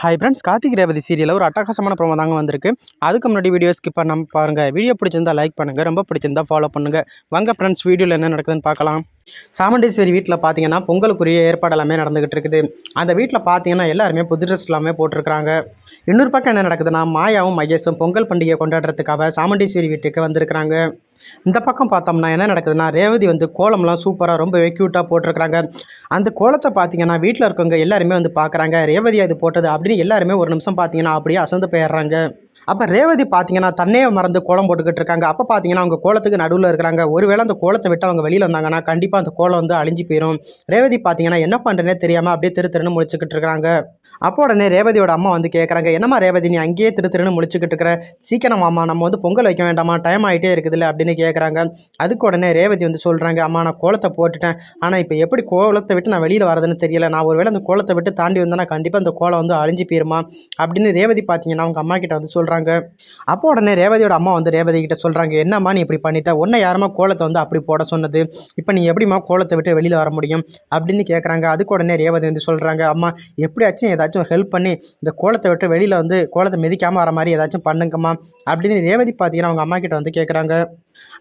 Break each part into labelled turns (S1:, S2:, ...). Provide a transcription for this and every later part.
S1: Hi friends Karthik Revathi சீரியலில் ஒரு அட்டகாசமான ப்ரோமோ தாங்க வந்திருக்கு. அதுக்கு முன்னாடி வீடியோ ஸ்கிப் பண்ணாம பாருங்கள் வீடியோ பிடிச்சிருந்தா லைக் பண்ணுங்கள் ரொம்ப பிடிச்சிருந்தா ஃபாலோ பண்ணுங்கள் வாங்க ஃப்ரெண்ட்ஸ் வீடியோவில் என்ன நடக்குதுன்னு பார்க்கலாம். சாமுண்டீஸ்வரி வீட்டில் பார்த்தீங்கன்னா பொங்கலுக்குரிய ஏற்பாடு எல்லாமே நடந்துகிட்டு இருக்குது. அந்த வீட்டில் பார்த்தீங்கன்னா எல்லாருமே புது ட்ரெஸ் எல்லாமே போட்டிருக்கிறாங்க. இன்னொரு பக்கம் என்ன நடக்குதுன்னா மாயாவும் மகேஷும் பொங்கல் பண்டிகையை கொண்டாடுறதுக்காக சாமுண்டீஸ்வரி வீட்டுக்கு வந்திருக்கிறாங்க. இந்த பக்கம் பார்த்தோம்னா என்ன நடக்குதுன்னா ரேவதி வந்து கோலம்லாம் சூப்பராக ரொம்ப க்யூட்டாக போட்டிருக்கிறாங்க. அந்த கோலத்தை பார்த்தீங்கன்னா வீட்டில் இருக்கவங்க எல்லாருமே வந்து பார்க்குறாங்க. ரேவதி அது போட்டது அப்படின்னு எல்லாருமே ஒரு நிமிஷம் பார்த்தீங்கன்னா அப்படியே அசந்து போயிடுறாங்க. அப்போ ரேவதி பார்த்தீங்கன்னா தன்னையே மறந்து கோலம் போட்டுக்கிட்டு இருக்காங்க. அப்போ பார்த்தீங்கன்னா அவங்க கோலத்துக்கு நடுவில் இருக்கிறாங்க. ஒருவேளை அந்த கோலத்தை விட்டு அவங்க வெளியில் வந்தாங்கன்னா கண்டிப்பாக அந்த கோலம் வந்து அழிஞ்சு போயிடும் ரேவதி பார்த்தீங்கன்னா என்ன பண்ணுறேனே தெரியாமல் அப்படியே திரு திருன்னு முடிச்சுக்கிட்டு இருக்கிறாங்க. அப்போ உடனே ரேவதியோட அம்மா வந்து கேட்குறாங்க என்னம்மா ரேவதி நீ அங்கேயே திரு திருன்னு முடிச்சுக்கிட்டு இருக்கிற? சீக்கிரம் அம்மா நம்ம வந்து பொங்கல் வைக்க வேண்டாமா டைம் ஆகிட்டே இருக்குதுல்ல அப்படின்னு கேட்குறாங்க அதுக்கு உடனே ரேவதி வந்து சொல்கிறாங்க அம்மா நான் கோலத்தை போட்டுட்டேன். ஆனால் இப்போ எப்படி கோலத்தை விட்டு நான் வெளியில் வரதுன்னு தெரியல. நான் ஒருவேளை அந்த கோலத்தை விட்டு தாண்டி வந்தேன்னா கண்டிப்பாக அந்த கோலம் வந்து அழிஞ்சு போயிருமா? அப்படின்னு ரேவதி பார்த்தீங்கன்னா அவங்க அம்மா கிட்ட வந்து சொல்கிறாங்க அப்போ உடனே ரேவதியோட அம்மா வந்து ரேவதி கிட்ட சொல்கிறாங்க என்னம்மா நீ இப்படி பண்ணிட்ட? உன்னை யாருமா கோலத்தை வந்து அப்படி போட சொன்னது? இப்போ நீ எப்படிம்மா கோலத்தை விட்டு வெளியில் வர முடியும்? அப்படின்னு கேட்குறாங்க அதுக்கு உடனே ரேவதி வந்து சொல்கிறாங்க அம்மா எப்படியாச்சும் ஏதாச்சும் ஹெல்ப் பண்ணி இந்த கோலத்தை விட்டு வெளியில் வந்து கோலத்தை மிதிக்காமல் வர மாதிரி ஏதாச்சும் பண்ணுங்கம்மா. அப்படின்னு ரேவதி பார்த்தீங்கன்னா அவங்க அம்மா கிட்ட வந்து கேட்குறாங்க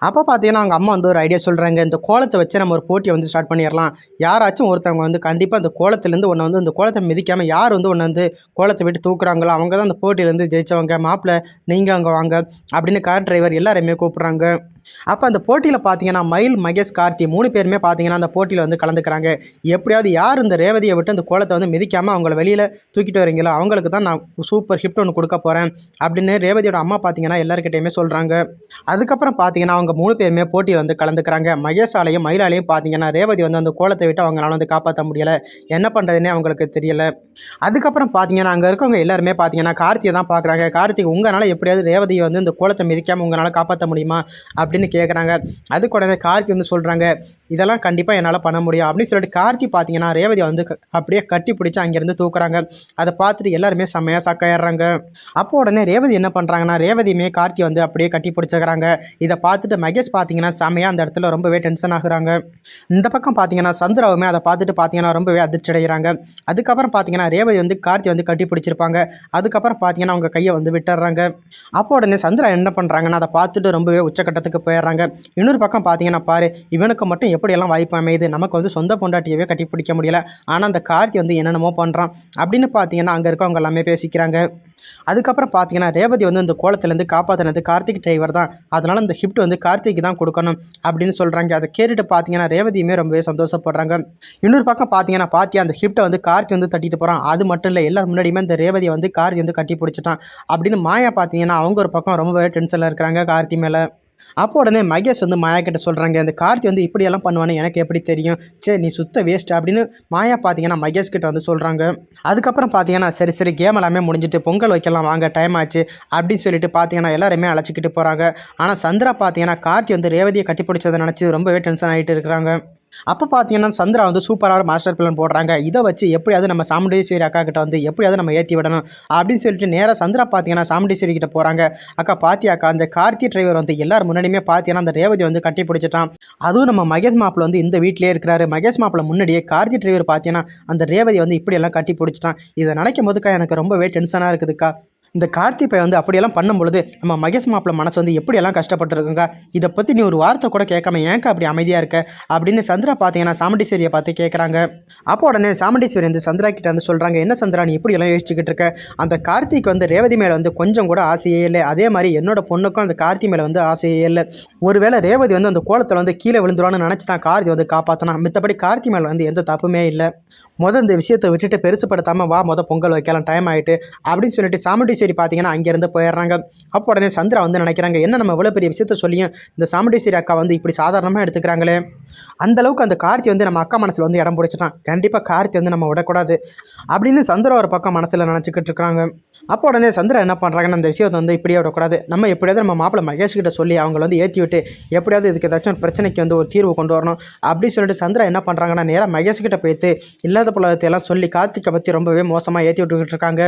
S1: அப்போ பார்த்தீங்கன்னா அவங்க அம்மா வந்து ஒரு ஐடியா சொல்கிறாங்க இந்த கோலத்தை வச்சு நம்ம ஒரு போட்டியை வந்து ஸ்டார்ட் பண்ணிடலாம். யாராச்சும் ஒருத்தவங்க வந்து கண்டிப்பாக அந்த கோலத்துலேருந்து ஒன்று வந்து அந்த கோலத்தை மிதிக்காமல் யார் வந்து ஒன்று வந்து கோலத்தை விட்டு தூக்குறாங்களோ அவங்க தான் அந்த போட்டியிலேருந்து ஜெயிச்சவங்க மாப்பிள்ளை நீங்கள் அங்கே வாங்க அப்படின்னு கார் டிரைவர் எல்லாரையுமே கூப்பிட்றாங்க. அப்போ அந்த போட்டியில் பார்த்தீங்கன்னா மயில் மகேஷ் கார்த்தி மூணு பேருமே பார்த்தீங்கன்னா அந்த போட்டியில் வந்து கலந்துக்கிறாங்க. எப்படியாவது யார் இந்த ரேவதியை விட்டு அந்த கோலத்தை வந்து மிதிக்காமல் அவங்கள வெளியில் தூக்கிட்டு வரீங்களோ அவங்களுக்கு தான் நான் சூப்பர் ஹிஃப்ட் ஒன்று கொடுக்க போகிறேன் அப்படின்னு ரேவதியோட அம்மா பார்த்தீங்கன்னா எல்லாருக்கிட்டையுமே சொல்கிறாங்க அதுக்கப்புறம் பார்த்தீங்கன்னா அவங்க மூணு பேருமே போட்டியில் வந்து கலந்துக்கிறாங்க. மகேஷாலையும் மயிலாலையும் பார்த்தீங்கன்னா ரேவதி வந்து அந்த கோலத்தை விட்டு அவங்களால வந்து காப்பாற்ற முடியலை. என்ன பண்ணுறதுனே அவங்களுக்கு தெரியல. அதுக்கப்புறம் பார்த்தீங்கன்னா அங்கே இருக்கவங்க எல்லாருமே பார்த்தீங்கன்னா கார்த்தியை தான் பார்க்குறாங்க கார்த்திக் உங்களால் எப்படியாவது ரேவதியை வந்து இந்த கோலத்தை மிதிக்காமல் உங்களால் காப்பாற்ற முடியுமா? அப்படின்னு கேட்குறாங்க அதுக்கு உடனே கார்த்தி வந்து சொல்கிறாங்க இதெல்லாம் கண்டிப்பாக என்னால் பண்ண முடியும். அப்படின்னு சொல்லிட்டு கார்த்தி பார்த்தீங்கன்னா ரேவதி வந்து க- அப்படியே கட்டி பிடிச்சி அங்கேருந்து தூக்குறாங்க. அதை பார்த்துட்டு எல்லாருமே செம்மையாக சக்காயிடுறாங்க அப்போ உடனே ரேவதி என்ன பண்ணுறாங்கன்னா ரேவதியுமே கார்த்தி வந்து அப்படியே கட்டி பிடிச்சிக்கிறாங்க. இதை பார்த்துட்டு மகேஷ் பார்த்தீங்கன்னா செம்மையாக அந்த இடத்துல ரொம்பவே டென்ஷன் ஆகுறாங்க. இந்த பக்கம் பார்த்தீங்கன்னா சந்திராவுமே அதை பார்த்துட்டு பார்த்தீங்கன்னா ரொம்பவே அதிர்ச்சி அடைகிறாங்க. அதுக்கப்புறம் பார்த்தீங்கன்னா ரேவதி வந்து கார்த்தி வந்து கட்டி பிடிச்சிருப்பாங்க. அதுக்கப்புறம் பார்த்தீங்கன்னா அவங்க கையை வந்து விட்டுறாங்க. அப்போ உடனே சந்திரா என்ன பண்ணுறாங்கன்னா அதை பார்த்துட்டு ரொம்பவே உச்சக்கட்டத்துக்கு போயிடுறாங்க. இன்னொரு பக்கம் பார்த்தீங்கன்னா பாரு இவனுக்கு மட்டும் எப்படியெல்லாம் வாய்ப்பு அமையுது? நமக்கு வந்து சொந்த பொண்டாட்டியவே கட்டி பிடிக்க முடியல. ஆனால் அந்த கார்த்தி வந்து என்னென்னமோ பண்ணுறான் அப்படின்னு பார்த்தீங்கன்னா அங்கே இருக்கவங்க எல்லாமே பேசிக்கிறாங்க. அதுக்கப்புறம் பார்த்தீங்கன்னா ரேவதி வந்து இந்த கோலத்துலேருந்து காப்பாற்றினது கார்த்திக் டிரைவர் தான். அதனால் இந்த ஹிஃப்ட் வந்து கார்த்திக் தான் கொடுக்கணும் அப்படின்னு சொல்கிறாங்க அதை கேட்டுட்டு பார்த்தீங்கன்னா ரேவதியுமே ரொம்பவே சந்தோஷப்படுறாங்க. இன்னொரு பக்கம் பார்த்தீங்கன்னா பாத்தியா அந்த ஹிஃப்ட்டை வந்து கார்த்தி வந்து தட்டிட்டு போகிறான் அது மட்டும் இல்லை எல்லாரும் முன்னாடியுமே இந்த ரேவதியை வந்து கார்த்தி வந்து கட்டி பிடிச்சிட்டான். அப்படின்னு மாயா பார்த்தீங்கன்னா அவங்க ஒரு பக்கம் ரொம்பவே டென்ஷனில் இருக்கிறாங்க கார்த்தி மேலே. அப்போ உடனே மகேஷ் வந்து மாயா கிட்ட சொல்கிறாங்க இந்த கார்த்தி வந்து இப்படியெல்லாம் பண்ணுவான்னு எனக்கு எப்படி தெரியும்? சரி நீ சுத்த வேஸ்ட் அப்படின்னு மாயா பார்த்தீங்கன்னா மகேஷ் கிட்ட வந்து சொல்கிறாங்க அதுக்கப்புறம் பார்த்தீங்கன்னா சரி சரி கேம் எல்லாமே முடிஞ்சிட்டு பொங்கல் வைக்கலாம் வாங்க டைம் ஆச்சு அப்படின்னு சொல்லிட்டு பார்த்தீங்கன்னா எல்லாருமே அழைச்சிக்கிட்டு போகிறாங்க ஆனால் சந்திரா பார்த்தீங்கன்னா கார்த்தி வந்து ரேவதியை கட்டி பிடிச்சதை நினச்சி ரொம்பவே டென்ஷன் ஆகிட்டு இருக்கிறாங்க. அப்போ பார்த்தீங்கன்னா சந்திரா வந்து சூப்பராக மாஸ்டர் பிளான் போடுறாங்க. இதை வச்சு எப்படியாவது நம்ம சாமுண்டேஸ்வரி அக்கா கிட்ட வந்து எப்படியாவது நம்ம ஏற்றி விடணும் அப்படின்னு சொல்லிட்டு நேராக சந்திரா பார்த்தீங்கன்னா சாமுண்டேஸ்வரி கிட்ட போகிறாங்க அக்கா பாத்தியா அக்கா அந்த கார்த்தி டிரைவர் வந்து எல்லாரும் முன்னாடியுமே பார்த்தீங்கன்னா அந்த ரேவதி வந்து கட்டி பிடிச்சிட்டான். அதுவும் நம்ம மகேஷ் மாப்பிள்ள வந்து இந்த வீட்டிலே இருக்கிறாரு. மகேஷ் மாப்பிள்ள முன்னாடியே கார்த்தி டிரைவர் பார்த்தீங்கன்னா அந்த ரேவதி வந்து இப்படியெல்லாம் கட்டி பிடிச்சிட்டான். இதை நினைக்கும் போதுக்கா எனக்கு ரொம்பவே டென்ஷனாக இருக்குதுக்கா. இந்த கார்த்தி பையன் வந்து அப்படியெல்லாம் பண்ணும்பொழுது நம்ம மகேஷ் மாப்பிள்ள மனசு வந்து எப்படியெல்லாம் கஷ்டப்பட்டுருக்குங்க? இதை பற்றி நீ ஒரு வார்த்தை கூட கேட்காம ஏன்க்கா அப்படி அமைதியாக இருக்க? அப்படின்னு சந்திரா பார்த்தீங்கன்னா சாமுண்டீஸ்வரியை பார்த்து கேட்குறாங்க. அப்போ உடனே சாமுண்டீஸ்வரி வந்து சந்திரா கிட்ட வந்து சொல்கிறாங்க என்ன சந்திரா நீ இப்படியெல்லாம் யோசிச்சுக்கிட்டு இருக்க? அந்த கார்த்திக் வந்து ரேவதி மேலே வந்து கொஞ்சம் கூட ஆசையே இல்லை. அதே மாதிரி என்னோட பொண்ணுக்கும் அந்த கார்த்தி மேலே வந்து ஆசையே இல்லை. ஒருவேளை ரேவதி வந்து அந்த கோலத்தில் வந்து கீழே விழுந்துருவான்னு நினச்சி தான் கார்த்தி வந்து காப்பாற்றினா மித்தபடி கார்த்தி மேலே வந்து எந்த தப்புமே இல்லை. முத இந்த விஷயத்தை விட்டுட்டு பெருசுப்படுத்தாமல் வா முத பொங்கல் வைக்கலாம். டைம் ஆகிட்டு அப்படின்னு சொல்லிட்டு சாமுண்டீஸ்வரி பார்த்தீங்கன்னா அங்கேருந்து போயிடுறாங்க. அப்போ உடனே சந்திரா வந்து நினைக்கிறாங்க என்ன நம்ம இவ்வளோ பெரிய விஷயத்த சொல்லியும் இந்த சாமுண்டீஸ்வரி அக்கா வந்து இப்படி சாதாரணமாக எடுத்துக்கிறாங்களே? அந்த அளவுக்கு அந்த கார்த்தி வந்து நம்ம அக்கா மனசில் வந்து இடம் பிடிச்சிட்டான். கண்டிப்பாக கார்த்தி வந்து நம்ம விடக்கூடாது அப்படின்னு சந்திரா ஒரு பக்கம் மனசில் நினச்சிக்கிட்டு இருக்காங்க. அப்போ உடனே சந்திரா என்ன பண்ணுறாங்கன்னா அந்த விஷயத்தை வந்து இப்படியே விடக்கூடாது. நம்ம எப்படியாவது நம்ம மாப்பிள்ளை மகேஷ் கிட்ட சொல்லி அவங்கள வந்து ஏற்றி விட்டு எப்படியாவது இதுக்கு ஏதாச்சும் ஒரு பிரச்சனைக்கு வந்து ஒரு தீர்வு கொண்டு வரணும். அப்படின்னு சொல்லிட்டு சந்திரா என்ன பண்ணுறாங்கன்னா நேராக மகேஷ் கிட்ட போயிட்டு இல்லாத புலகத்தை எல்லாம் சொல்லி கார்த்திகை பற்றி ரொம்பவே மோசமாக ஏற்றி விட்டுக்கிட்டு இருக்காங்க.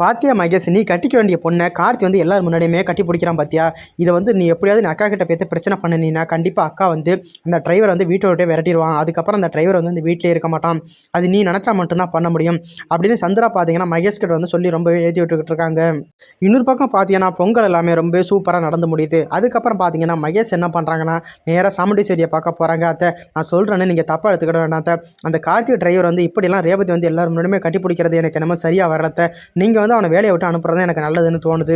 S1: பாத்தியா மகேஷ் நீ கட்டிக்க வேண்டிய பொண்ணை கார்த்தி வந்து எல்லாரும் முன்னாடியுமே கட்டி பிடிக்கிறான் பாத்தியா? இதை வந்து நீ எப்படியாவது நீ அக்கா கிட்ட பேத்து பிரச்சனை பண்ணினா கண்டிப்பாக அக்கா வந்து அந்த டிரைவர் வந்து வீட்டை விட்டே விரட்டிடுவான். அதுக்கப்புறம் அந்த டிரைவர் வந்து அந்த வீட்டிலே இருக்க மாட்டான். அது நீ நினச்சா மட்டும்தான் பண்ண முடியும். அப்படின்னு சந்திரா பார்த்தீங்கன்னா மகேஷ் கிட்ட வந்து சொல்லி ரொம்பவே ஏற்றி விட்டுக்கிட்டு இருக்காங்க. இன்னொரு பக்கம் பார்த்தீங்கன்னா பொங்கல் எல்லாமே ரொம்ப சூப்பராக நடந்து முடியுது. அதுக்கப்புறம் பார்த்தீங்கன்னா மகேஷ் என்ன பண்ணுறாங்கன்னா நேராக சாமுண்டீஸ்வரியை பார்க்க போகிறாங்க அத்தை. நான் சொல்கிறேன்னு நீங்கள் தப்பாக எடுத்துக்கிட வேண்டாம் அத்தை. அந்த கார்த்திக் டிரைவர் வந்து இப்படிலாம் ரேவதி வந்து எல்லாரும் முன்னாடியுமே கட்டி பிடிக்கிறது எனக்கு என்னமோ சரியாக வரலத்தை நீங்கள் வந்து அவனை வேலையை விட்டு அனுப்புறது எனக்கு நல்லதுன்னு தோணுது.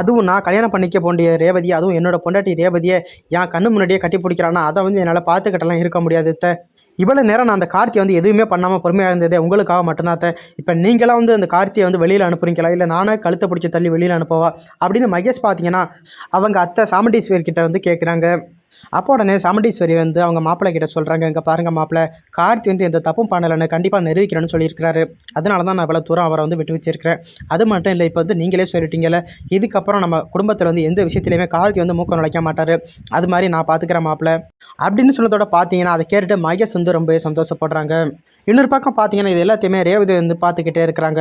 S1: அதுவும் நான் கல்யாணம் பண்ணிக்க போண்டிய ரேவதி அதுவும் என்னோட பொண்டாட்டி ரேவதியை என் கண்ணு முன்னாடியே கட்டி பிடிக்கிறான்னா அதை வந்து என்னால் பார்த்துக்கிட்டலாம் இருக்க முடியாது அத்தை. இவ்வளோ நேரம் நான் அந்த கார்த்தியை வந்து எதுவுமே பண்ணாமல் பொறுமையாக இருந்ததே உங்களுக்காக மட்டும்தான் அத்தை. இப்போ நீங்களாம் வந்து அந்த கார்த்தியை வந்து வெளியில் அனுப்புறீங்களா? இல்லை நானே கழுத்தை பிடிச்சி தள்ளி வெளியில் அனுப்பவா? அப்படின்னு மகேஷ் பார்த்தீங்கன்னா அவங்க அத்தை சாமண்டீஸ்வர் கிட்ட வந்து கேட்குறாங்க அப்போ உடனே சாமுண்டீஸ்வரி வந்து அவங்க மாப்பிள்ளை கிட்ட சொல்கிறாங்க இங்கே பாருங்கள் மாப்பிள்ளை கார்த்தி வந்து எந்த தப்பும் பண்ணலைன்னு கண்டிப்பாக நிரூபிக்கணும்னு சொல்லியிருக்கிறாரு. அதனால தான் நான் இவ்வளோ தூரம் அவரை வந்து விட்டு வச்சிருக்கிறேன் அது மட்டும் இல்லை இப்போ வந்து நீங்களே சொல்லிட்டீங்கல்ல இதுக்கப்புறம் நம்ம குடும்பத்தில் வந்து எந்த விஷயத்துலையுமே கார்த்தி வந்து மூக்கம் நுழைக்க மாட்டார். அது மாதிரி நான் பார்த்துக்கிறேன் மாப்பிள்ளை. அப்படின்னு சொன்னதோட பார்த்தீங்கன்னா அதை கேட்டுட்டு மகேஷ் வந்து ரொம்பவே சந்தோஷப்படுறாங்க. இன்னொரு பக்கம் பார்த்தீங்கன்னா இது எல்லாத்தையுமே ரேவதி வந்து பார்த்துக்கிட்டே இருக்கிறாங்க.